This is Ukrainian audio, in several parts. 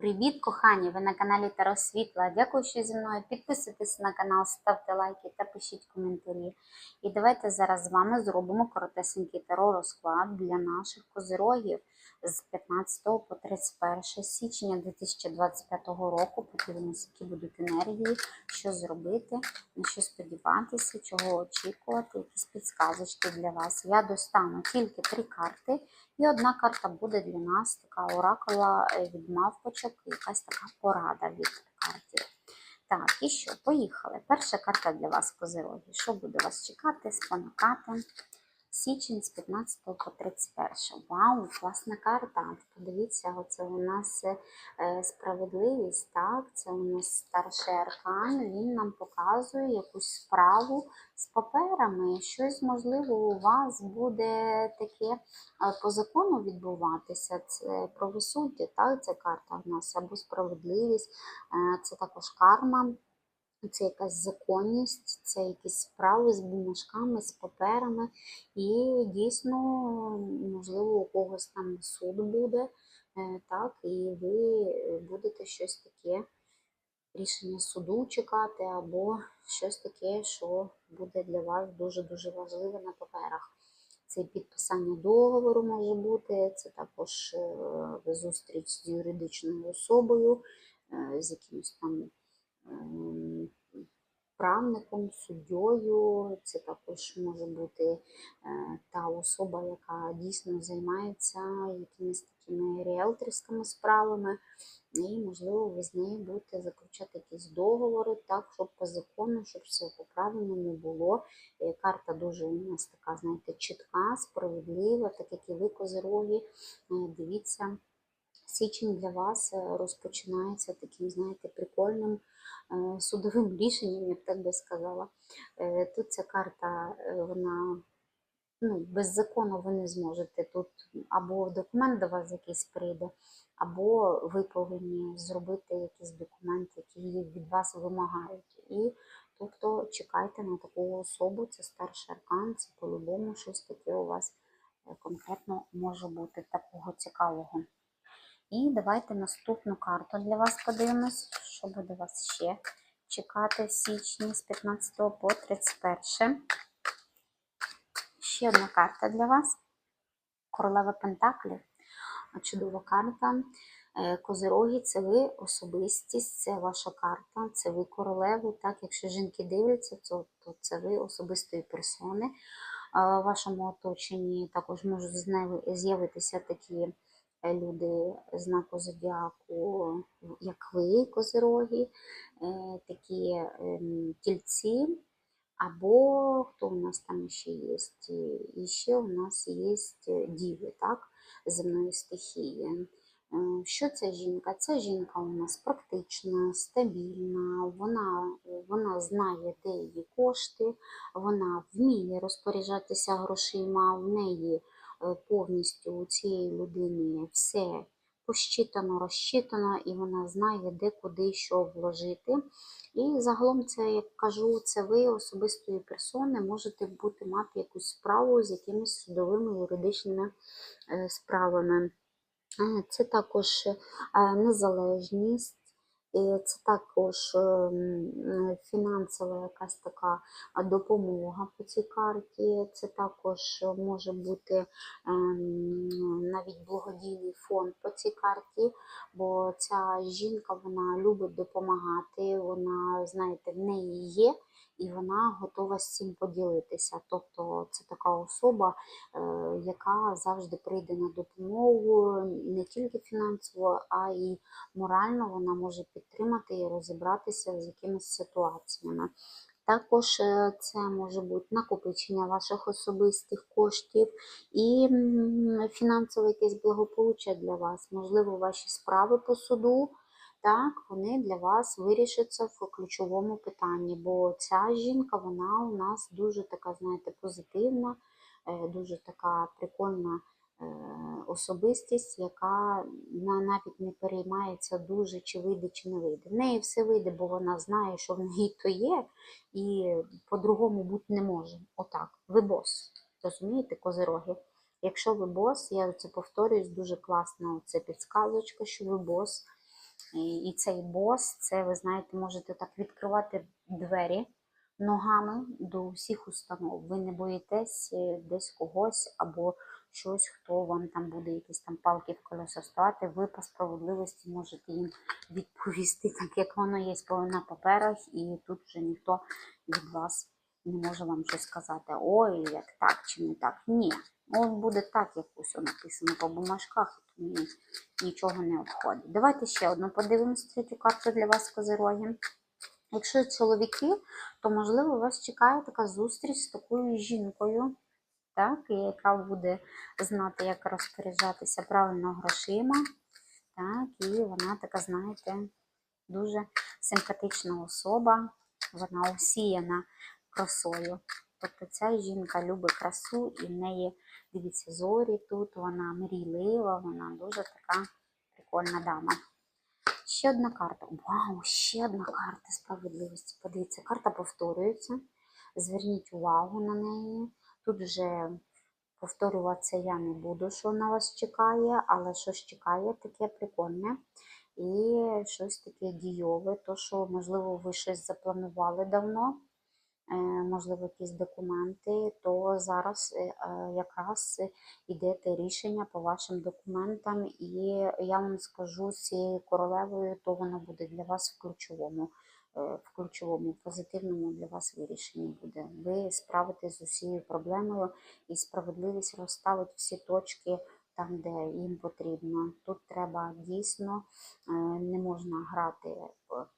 Привіт, кохані! Ви на каналі Таро Світла. Дякую, що зі мною. Підписуйтесь на канал, ставте лайки та пишіть коментарі. І давайте зараз з вами зробимо коротесенький таро розклад для наших козирогів з 15 по 31 січня 2025 року. Подивимося, які будуть енергії, що зробити, на що сподіватися, чого очікувати, якісь підсказочки для вас. Я достану тільки три карти. І одна карта буде для нас така оракула е, від мавпочок, якась така порада від карті. Так, і що? Поїхали. Перша карта для вас козироги. Що буде вас чекати, спонукати? Січень з 15 по 31. Вау, класна карта. Подивіться, оце у нас е, справедливість, так? Це у нас старший аркан. Він нам показує якусь справу з паперами. Щось, можливо, у вас буде таке е, по закону відбуватися. Це правосуддя, так? Це карта у нас або справедливість, е, це також карма. Це якась законність, це якісь справи з бумажками, з паперами. І дійсно, можливо, у когось там суд буде, е, так, і ви будете щось таке, рішення суду чекати, або щось таке, що буде для вас дуже-дуже важливе на паперах. Це підписання договору може бути, це також е, зустріч з юридичною особою, е, з якимось там правником, суддєю. Це також може бути е, та особа, яка дійсно займається якимись такими ріелторськими справами. І, можливо, ви з нею будете заключати якісь договори, так, щоб по закону, щоб все по правильному було. Е, Карта дуже у нас така, знаєте, чітка, справедлива, так як і ви козироги. Е, Дивіться. Січень для вас е, розпочинається таким, знаєте, прикольним е, судовим рішенням, я б так би сказала. Е, Тут ця карта, вона ну, без закону ви не зможете. Тут або документ до вас якийсь прийде, або ви повинні зробити якийсь документ, який від вас вимагають. І тобто чекайте на таку особу, це старший аркан, це по-любому щось таке у вас конкретно може бути такого цікавого. І давайте наступну карту для вас подивимось, що буде вас ще чекати в січні з 15 по 31. Ще одна карта для вас. Королева Пентаклів. Чудова карта. Е, Козироги це ви особистість, це ваша карта, це ви королеви. Так, якщо жінки дивляться, то, то це ви особистої персони. В вашому оточенні також можуть з'явитися такі люди знаку зодіаку, як ви, козироги, е, такі ем, тільці. Або хто у нас там ще є? І ще у нас є діви, так, земної стихії. Е, Що це жінка? Ця жінка у нас практична, стабільна, вона, вона знає, де її кошти, вона вміє розпоряджатися грошима, в неї повністю у цієї людини все посчитано, розчитано, і вона знає, де, куди, що вложити. І загалом це, як кажу, це ви особистої персони можете бути мати якусь справу з якимись судовими юридичними е, справами. Е, Це також е, незалежність, і це також ем, фінансова якась така допомога по цій карті. Це також може бути ем, навіть благодійний фонд по цій карті, бо ця жінка вона любить допомагати, вона, знаєте, в неї є. І вона готова з цим поділитися. Тобто це така особа, е, яка завжди прийде на допомогу не тільки фінансово, а й морально вона може підтримати і розібратися з якимись ситуаціями. Також е, це може бути накопичення ваших особистих коштів і фінансове якесь благополуччя для вас. Можливо, ваші справи по суду, так, вони для вас вирішаться в ключовому питанні, бо ця жінка, вона у нас дуже така, знаєте, позитивна, е, дуже така прикольна е, особистість, яка навіть не переймається дуже, чи вийде, чи не вийде. В неї все вийде, бо вона знає, що в неї то є, і по-другому бути не може. Отак, ви бос. Розумієте, козироги? Якщо ви бос, я це повторююсь, дуже класно, це підсказочка, що ви бос. І, цей бос, це ви знаєте, можете так відкривати двері ногами до всіх установ. Ви не боїтесь е, десь когось або щось, хто вам там буде якісь там палки в колеса ставати. Ви по справедливості можете їм відповісти, так як воно є на паперах, і тут вже ніхто від вас не може вам щось сказати. Ой, як так чи не так. Ні. Он буде так, як написано по бумажках, то мені нічого не обходить. Давайте ще одну подивимось третю карту для вас, козироги. Якщо чоловіки, то можливо вас чекає така зустріч з такою жінкою, так, яка буде знати, як розпоряджатися правильно грошима. Так, і вона така, знаєте, дуже симпатична особа, вона усіяна красою. Тобто ця жінка любить красу, і в неї, дивіться, зорі тут, вона мрійлива, вона дуже така прикольна дама. Ще одна карта. Вау, ще одна карта справедливості. Подивіться, карта повторюється. Зверніть увагу на неї. Тут вже повторюватися я не буду, що на вас чекає, але щось чекає таке прикольне. І щось таке дійове, то що, можливо, ви щось запланували давно, можливо, якісь документи, то зараз е, е, якраз йдете рішення по вашим документам, і я вам скажу з цією королевою, то воно буде для вас в ключовому, е, в ключовому позитивному для вас вирішенні буде. Ви справитесь з усією проблемою, і справедливість розставить всі точки там, де їм потрібно. Тут треба дійсно е, не можна грати е,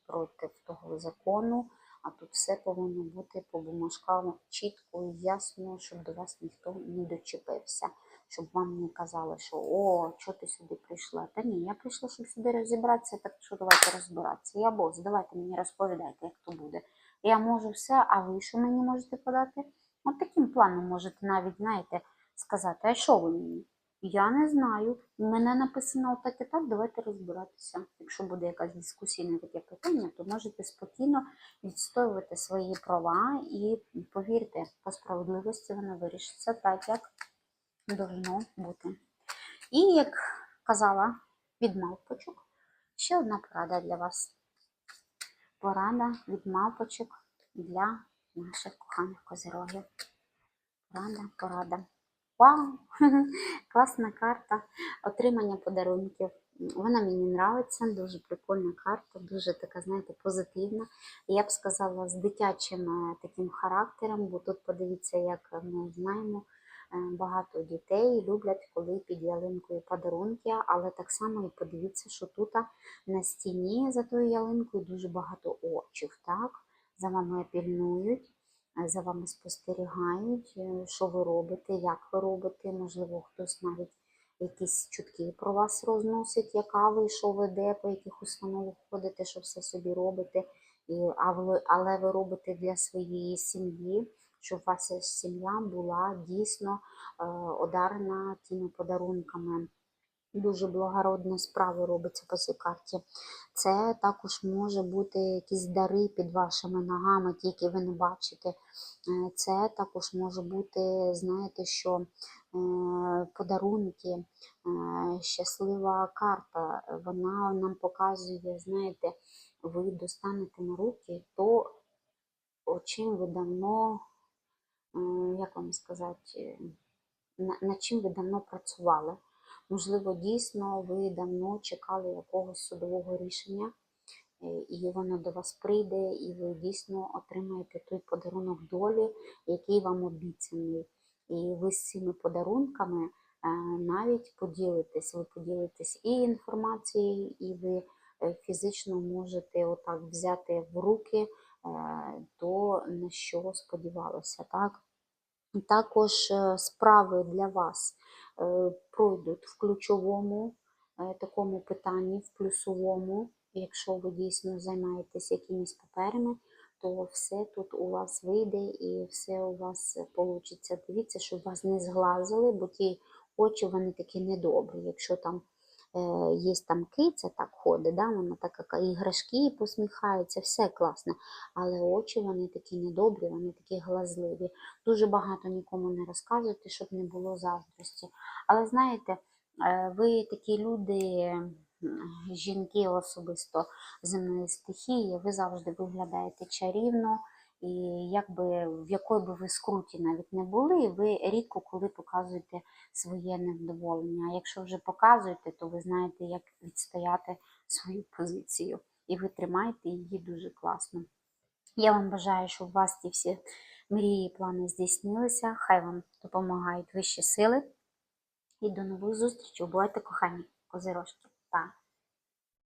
проти того закону. А тут все повинно бути по бумажкам чітко і ясно, щоб до вас ніхто не дочепився, щоб вам не казали, що о, що ти сюди прийшла. Та ні, я прийшла, щоб сюди розібратися, так що давайте розбиратися. Я бос, давайте мені розповідайте, як то буде. Я можу все, а ви що мені можете подати? От таким планом можете навіть, знаєте, сказати, а що ви мені? Я не знаю. У мене написано отак і так, давайте розбиратися. Якщо буде якась дискусійне таке питання, то можете спокійно відстоювати свої права і повірте, по справедливості воно вирішиться так, як должно бути. І як казала від мавпочок, ще одна порада для вас. Порада від мавпочок для наших коханих козирогів. Порада, порада. Вау! Класна карта отримання подарунків. Вона мені нравиться, дуже прикольна карта, дуже така, знаєте, позитивна. Я б сказала, з дитячим е, таким характером, бо тут подивіться, як ми знаємо, е, багато дітей люблять, коли під ялинкою подарунки, але так само і подивіться, що тут на стіні за тою ялинкою дуже багато очів, так? За вами пільнують за вами спостерігають, е, що ви робите, як ви робите. Можливо, хтось навіть якісь чутки про вас розносить, яка ви, що ви де, по яких установах ходите, що все собі робите. І, але ви робите для своєї сім'ї, щоб ваша сім'я була дійсно е, одарена тими подарунками. Дуже благородні справи робиться по цій карті. Це також може бути якісь дари під вашими ногами, ті, які ви не бачите. Е, Це також може бути, знаєте, що е, подарунки, е, щаслива карта. Вона нам показує, знаєте, ви достанете на руки то, о чим ви давно, як вам сказати, на- над чим ви давно працювали. Можливо, дійсно ви давно чекали якогось судового рішення, е, і воно до вас прийде, і ви дійсно отримаєте той подарунок долі, який вам обіцяний. І ви з цими подарунками е, навіть поділитесь. Ви поділитесь і інформацією, і ви е, фізично можете отак взяти в руки то, на що сподівалося. Так? Також справи для вас пройдуть в ключовому е, такому питанні, в плюсовому. Якщо ви дійсно займаєтесь якимись паперами, то все тут у вас вийде і все у вас вийде. Дивіться, щоб вас не зглазили, бо ті очі вони такі недобрі. Якщо там е, є там киця, так ходить, да, вона така іграшки посміхається, все класно. Але очі вони такі недобрі, вони такі глазливі. Дуже багато нікому не розказуйте, щоб не було заздрості. Але знаєте, е, ви такі люди, жінки особисто земної стихії, ви завжди виглядаєте чарівно. І якби в якої би ви скруті навіть не були, ви рідко коли показуєте своє невдоволення. А якщо вже показуєте, то ви знаєте, як відстояти свою позицію. І ви тримаєте її дуже класно. Я вам бажаю, щоб у вас ті всі мрії і плани здійснилися. Хай вам допомагають вищі сили. І до нових зустрічей. Бувайте кохані козирожки. Па!